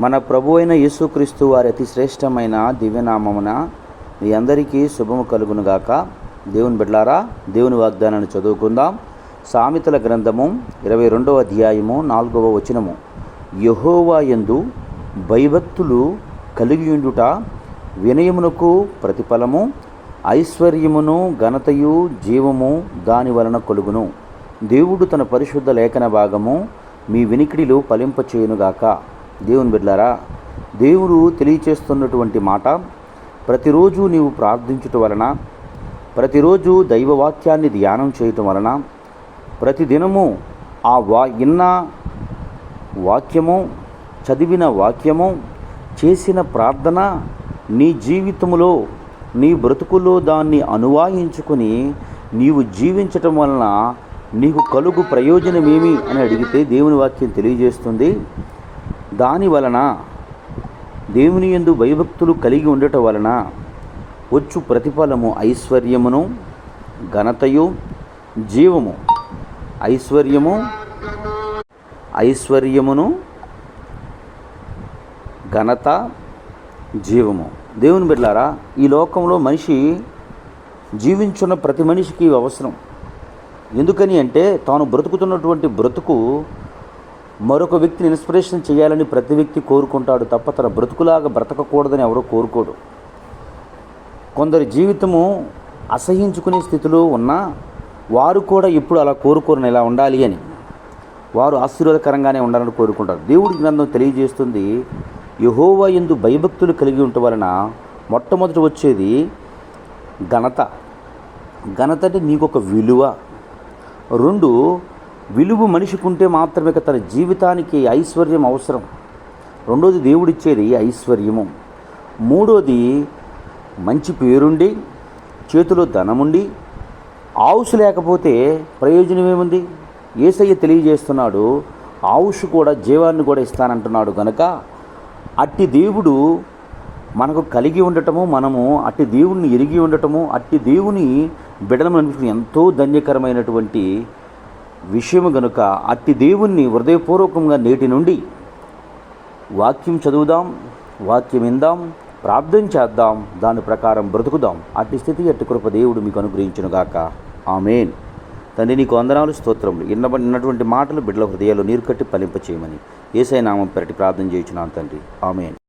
మన ప్రభు అయిన యేసుక్రీస్తు వారి అతి శ్రేష్టమైన దివ్యనామమున మీ అందరికీ శుభము కలుగునుగాక దేవుని బిడ్లారా దేవుని వాగ్దానాన్ని చదువుకుందాం. సామెతల గ్రంథము ఇరవై రెండవ అధ్యాయము నాలుగవ వచనము. యహోవా యందు భయభక్తులు కలిగియుండుట వినయమునకు ప్రతిఫలము ఐశ్వర్యమును ఘనతయు జీవము దాని వలన కొలుగును. దేవుడు తన పరిశుద్ధ లేఖన భాగము మీ వినికిడిలో ఫలింపచేయునుగాక దేవుని బిడ్డారా దేవుడు తెలియచేస్తున్నటువంటి మాట ప్రతిరోజు నీవు ప్రార్థించుట వలన ప్రతిరోజు దైవవాక్యాన్ని ధ్యానం చేయటం వలన ప్రతిదినము ఆ వా ఇన్న వాక్యము చదివిన వాక్యము చేసిన ప్రార్థన నీ జీవితంలో నీ బ్రతుకులో దాన్ని అనువాయించుకొని నీవు జీవించటం వలన నీకు కలుగు ప్రయోజనమేమి అని అడిగితే దేవుని వాక్యం తెలియజేస్తుంది. దాని వలన దేవుని యందు భయభక్తులు కలిగి ఉండటం వలన వచ్చు ప్రతిఫలము ఐశ్వర్యమును ఘనతయు జీవము. ఐశ్వర్యము ఐశ్వర్యమును ఘనత జీవము. దేవుని బిడ్డారా ఈ లోకంలో మనిషి జీవించున్న ప్రతి మనిషికి అవసరం. ఎందుకని అంటే తాను బ్రతుకుతున్నటువంటి బ్రతుకు మరొక వ్యక్తిని ఇన్స్పిరేషన్ చేయాలని ప్రతి వ్యక్తి కోరుకుంటాడు తప్ప తన బ్రతుకులాగా బ్రతకకూడదని ఎవరో కోరుకోడు. కొందరి జీవితము అసహించుకునే స్థితిలో ఉన్నా వారు కూడా ఇప్పుడు అలా కోరుకోరని ఇలా ఉండాలి అని. వారు ఆశీర్వాదకరంగానే ఉండాలని కోరుకుంటారు. దేవుడి గ్రంథం తెలియజేస్తుంది యహోవా ఎందు భయభక్తులు కలిగి ఉండటం వలన మొట్టమొదటి వచ్చేది ఘనత. ఘనత అంటే నీకు ఒక విలువ. రెండు విలువ మనిషికి ఉంటే మాత్రమే తన జీవితానికి ఐశ్వర్యం అవసరం. రెండోది దేవుడిచ్చేది ఐశ్వర్యము. మూడోది మంచి పేరుండి చేతిలో ధనముండి ఆవుసు లేకపోతే ప్రయోజనం ఏముంది ఏసయ్య తెలియజేస్తున్నాడు ఆవుసు కూడా జీవాన్ని కూడా ఇస్తానంటున్నాడు కనుక అట్టి దేవుడు మనకు కలిగి ఉండటము మనము అట్టి దేవుణ్ణి ఎరిగి ఉండటము అట్టి దేవుని బిడలం అనిపించిన ఎంతో ధన్యకరమైనటువంటి విషయము గనుక అట్టి దేవుణ్ణి హృదయపూర్వకంగా నేటి నుండి వాక్యం చదువుదాం వాక్యం ఇందాం ప్రార్థన చేద్దాం దాని ప్రకారం బ్రతుకుదాం. అట్టి స్థితి అట్టి కృప దేవుడు మీకు అనుగ్రహించునుగాక. ఆమెన్. తండ్రి నీకు వందనాలు స్తోత్రములు. ఉన్నటువంటి మాటలు బిడ్డల హృదయాలు నీరు కట్టి ఫలింప చేయమని ఏసై నామం పెరటి ప్రార్థన చేయించున్నాను తండ్రి. ఆమెన్.